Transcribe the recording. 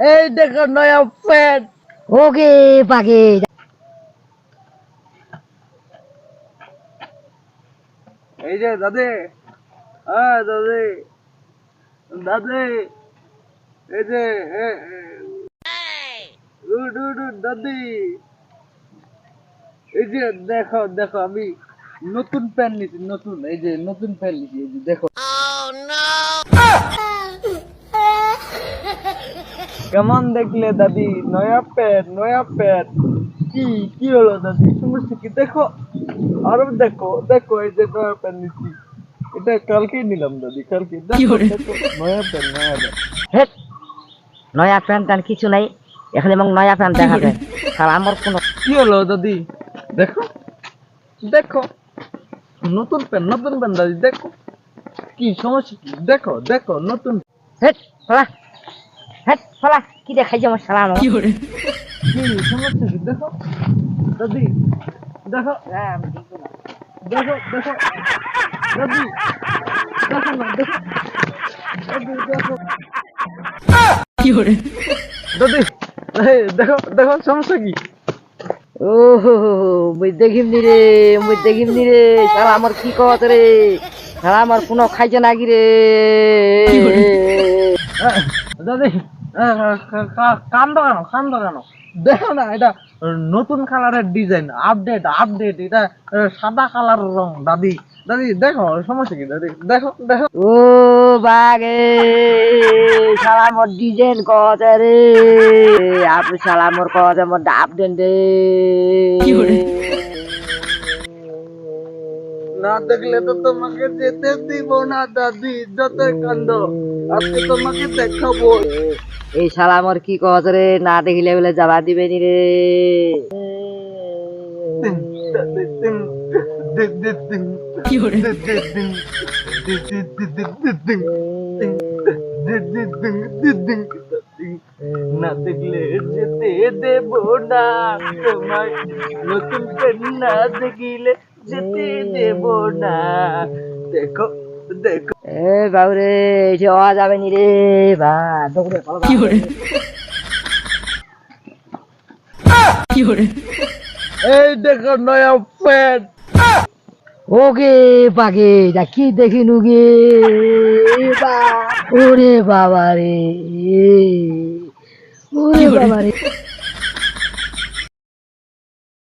এই দেখো নয়া প্যান্ট। ওকে পাকে এই যে দাদে হ্যাঁ দাদে দাদে এই যে উঠ, উঠ, দাদি। এই যে দেখো দেখো আমি নতুন প্যান্ট নিছি নতুন এই যে নতুন প্যান্ট নিছি এই যে দেখো। কেমন দেখলে দাদি নয়া প্যান্ট নয়া প্যান্ট কি কি হলো দাদি? সমস্যা কি? দেখো আরও দেখো দেখো এই যে নয়া প্যান্ট নিচ্ছি। এটা কালকেই নিলাম দাদি কালকে দেখো দেখো নয়া প্যান্ট নয়া প্যান্ট হেট নয়া প্যান্ট ট্যান্ট কিছু নাই এখানে এবং নয়া প্যান্ট দেখা যায় আর আমার কোনো কি হলো দাদি? দেখো দেখো। নতুন প্যান্ট নতুন প্যান্ট দাদি দেখো। কি সমস্যা কি? দেখো দেখো নতুন হেট হ্যাট আমার শালা হ্যাঁ, আমার দেখো দেখো কি দেখো সমস্যা কি? ওহো মুই দেখিম নি রে মুই দেখিম নি রে সারা আমার কি কত রে? সারা আমার কোনো খাইছে নাকি রে। দাদি আহ, কা- কা- কান্দ কেন কান্দ কেন দেখো না এটা নতুন কালারের ডিজাইন আপডেট আপডেট এটা সাদা কালার রং দাদি। দাদি দেখো সমস্যা কি দাদি? দেখো দেখো। ও বাগে সারা আমার ডিজাইন কত রে? আপনি সারা আমার কত ডাব দেন রে না দেখলে তো তোমাকে যেতে দিব না দাদি যত কান্দ আজকে তোমাকে দেখাবো। এই শালা আমার কি কজ রে? না দেখিলে বলে যাবা দিবে নি রে। না দেখলে যেতে দেব না। তোমায় নতুন না দেখিলে যেতে দেব না। দেখো দেখো। এ বাবু রে এসে হওয়া যাবে নি রে বা দৌড়ে পালো কি করে এই দেখো নয়া প্যান্ট ওকে পাকে যা কি দেখি নুগে? বা ওরে বাবা রে ওরে বাবা রে